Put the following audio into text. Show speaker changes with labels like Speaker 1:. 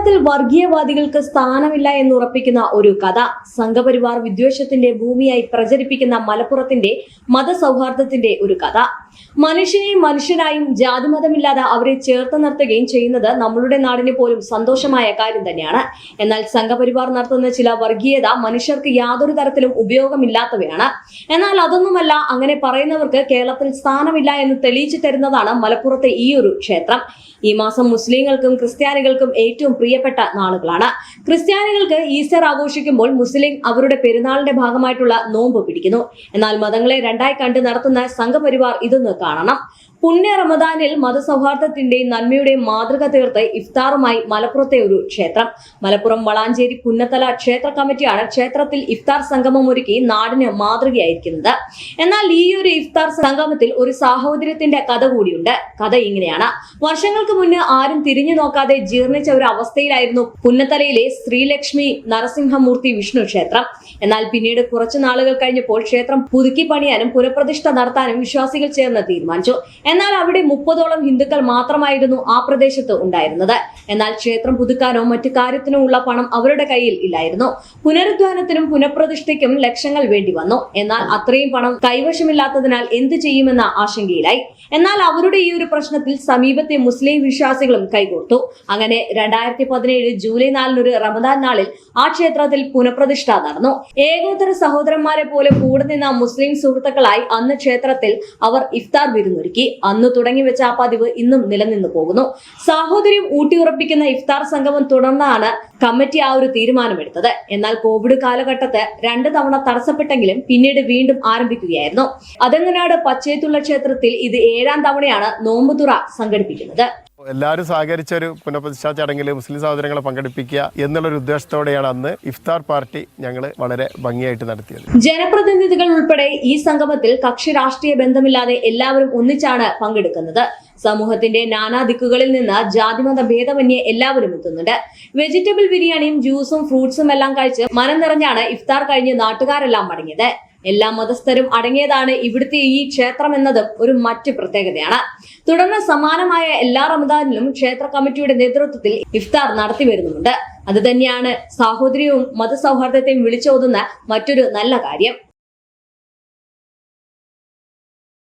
Speaker 1: കേരളത്തിൽ വർഗീയവാദികൾക്ക് സ്ഥാനമില്ല എന്ന് ഉറപ്പിക്കുന്ന ഒരു കഥ. സംഘപരിവാർ വിദ്വേഷത്തിന്റെ ഭൂമിയായി പ്രചരിപ്പിക്കുന്ന മലപ്പുറത്തിന്റെ മതസൗഹാർദ്ദത്തിന്റെ ഒരു കഥ. മനുഷ്യനെയും മനുഷ്യനായും ജാതിമതമില്ലാതെ അവരെ ചേർത്ത് നിർത്തുകയും ചെയ്യുന്നത് നമ്മളുടെ നാടിന് പോലും സന്തോഷമായ കാര്യം തന്നെയാണ്. എന്നാൽ സംഘപരിവാർ നടത്തുന്ന ചില വർഗീയത മനുഷ്യർക്ക് യാതൊരു തരത്തിലും ഉപയോഗമില്ലാത്തവയാണ്. എന്നാൽ അതൊന്നുമല്ല അങ്ങനെ പറയുന്നവർക്ക് കേരളത്തിൽ സ്ഥാനമില്ല എന്ന് തെളിയിച്ചു തരുന്നതാണ് മലപ്പുറത്തെ ഈ ഒരു ക്ഷേത്രം. ഈ മാസം മുസ്ലിങ്ങൾക്കും ക്രിസ്ത്യാനികൾക്കും ഏറ്റവും പ്രിയപ്പെട്ട നാളുകളാണ്. ക്രിസ്ത്യാനികൾക്ക് ഈസ്റ്റർ ആഘോഷിക്കുമ്പോൾ മുസ്ലിം അവരുടെ പെരുന്നാളിന്റെ ഭാഗമായിട്ടുള്ള നോമ്പ് പിടിക്കുന്നു. എന്നാൽ മതങ്ങളെ രണ്ടായി കണ്ട് നടത്തുന്ന സംഘപരിവാർ ഇതൊന്ന് കാണണം. പുണ്യ റമദാനിൽ മതസൗഹാർദ്ദത്തിന്റെയും നന്മയുടെയും മാതൃക തീർത്ത് ഇഫ്താറുമായി മലപ്പുറത്തെ ഒരു ക്ഷേത്രം. മലപ്പുറം വളാഞ്ചേരി പുന്നത്തല ക്ഷേത്ര കമ്മിറ്റിയാണ് ക്ഷേത്രത്തിൽ ഇഫ്താർ സംഗമം ഒരുക്കി നാടിന് മാതൃകയായിരിക്കുന്നത്. എന്നാൽ ഈ ഒരു ഇഫ്താർ സംഗമത്തിൽ ഒരു സാഹോദര്യത്തിന്റെ കഥ കൂടിയുണ്ട്. കഥ ഇങ്ങനെയാണ്. വർഷങ്ങൾക്ക് മുന്നേ ആരും തിരിഞ്ഞു നോക്കാതെ ജീർണിച്ച ഒരു അവസ്ഥയിലായിരുന്നു പുന്നത്തലയിലെ ശ്രീലക്ഷ്മി നരസിംഹമൂർത്തി വിഷ്ണു ക്ഷേത്രം. എന്നാൽ പിന്നീട് കുറച്ചു നാളുകൾ കഴിഞ്ഞപ്പോൾ ക്ഷേത്രം പുതുക്കി പണിയാനും പുനഃപ്രതിഷ്ഠ നടത്താനും വിശ്വാസികൾ ചേർന്ന് തീരുമാനിച്ചു. എന്നാൽ അവിടെ മുപ്പതോളം ഹിന്ദുക്കൾ മാത്രമായിരുന്നു ആ പ്രദേശത്ത് ഉണ്ടായിരുന്നത്. എന്നാൽ ക്ഷേത്രം പുതുക്കാനോ മറ്റു കാര്യത്തിനോ ഉള്ള പണം അവരുടെ കയ്യിൽ ഇല്ലായിരുന്നു. പുനരുദ്ധാനത്തിനും പുനഃപ്രതിഷ്ഠയ്ക്കും ലക്ഷങ്ങൾ വേണ്ടി വന്നു. എന്നാൽ അത്രയും പണം കൈവശമില്ലാത്തതിനാൽ എന്തു ചെയ്യുമെന്ന ആശങ്കയിലായി. എന്നാൽ അവരുടെ ഈ ഒരു പ്രശ്നത്തിൽ സമീപത്തെ മുസ്ലിം വിശ്വാസികളും കൈകോർത്തു. അങ്ങനെ രണ്ടായിരത്തി പതിനേഴ് ജൂലൈ നാലിനൊരു റമദാൻ നാളിൽ ആ ക്ഷേത്രത്തിൽ പുനഃപ്രതിഷ്ഠ നടന്നു. ഏകോത്തര സഹോദരന്മാരെ പോലെ കൂടെ നിന്ന മുസ്ലിം സുഹൃത്തുക്കളായി അന്ന് ക്ഷേത്രത്തിൽ അവർ ഇഫ്താർ വിരുന്നൊരുക്കി. അന്ന് തുടങ്ങി വെച്ച ആ പതിവ് ഇന്നും നിലനിന്നു പോകുന്നു. സാഹോദര്യം ഊട്ടിയുറപ്പിക്കുന്ന ഇഫ്താർ സംഗമം തുടർന്നാണ് കമ്മിറ്റി ആ ഒരു തീരുമാനമെടുത്തത്. എന്നാൽ കോവിഡ് കാലഘട്ടത്ത് രണ്ട് തവണ തടസ്സപ്പെട്ടെങ്കിലും പിന്നീട് വീണ്ടും ആരംഭിക്കുകയായിരുന്നു. അതങ്ങനാട് പച്ചേത്തുള്ള ക്ഷേത്രത്തിൽ ഇത് ഏഴാം തവണയാണ് നോമ്പുതുറ സംഘടിപ്പിക്കുന്നത്.
Speaker 2: എല്ലാവരും സഹകരിച്ച ഒരു പുനഃപ്രതിഷ്ഠാ ചടങ്ങിൽ മുസ്ലിം സഹോദരങ്ങളെ പങ്കെടുപ്പിക്കുക എന്നുള്ളൊരു ഉദ്ദേശത്തോടെയാണ് അന്ന് ഇഫ്താർ പാർട്ടി ഞങ്ങൾ വളരെ ഭംഗിയായിട്ട് നടത്തിയത്.
Speaker 1: ജനപ്രതിനിധികൾ ഉൾപ്പെടെ ഈ സംഗമത്തിൽ കക്ഷി രാഷ്ട്രീയ ബന്ധമില്ലാതെ എല്ലാവരും ഒന്നിച്ചാണ് പങ്കെടുക്കുന്നത്. സമൂഹത്തിന്റെ നാനാ ദിക്കുകളിൽ നിന്ന് ജാതിമത ഭേദമന്യേ എല്ലാവരും എത്തുന്നുണ്ട്. വെജിറ്റബിൾ ബിരിയാണിയും ജ്യൂസും ഫ്രൂട്ട്സും എല്ലാം കഴിച്ച് മനം നിറഞ്ഞാണ് ഇഫ്താർ കഴിഞ്ഞ് നാട്ടുകാരെല്ലാം മടങ്ങിയത്. എല്ലാ മതസ്ഥരും അടങ്ങിയതാണ് ഇവിടുത്തെ ഈ ക്ഷേത്രം എന്നതും ഒരു മറ്റ് പ്രത്യേകതയാണ്. തുടർന്ന് സമാനമായ എല്ലാ റമദാനിലും ക്ഷേത്ര കമ്മിറ്റിയുടെ നേതൃത്വത്തിൽ ഇഫ്താർ നടത്തി വരുന്നുണ്ട് അത് തന്നെയാണ് സാഹോദര്യവും മതസൗഹാർദ്ദത്തെയും വിളിച്ചോതുന്ന മറ്റൊരു നല്ല കാര്യം.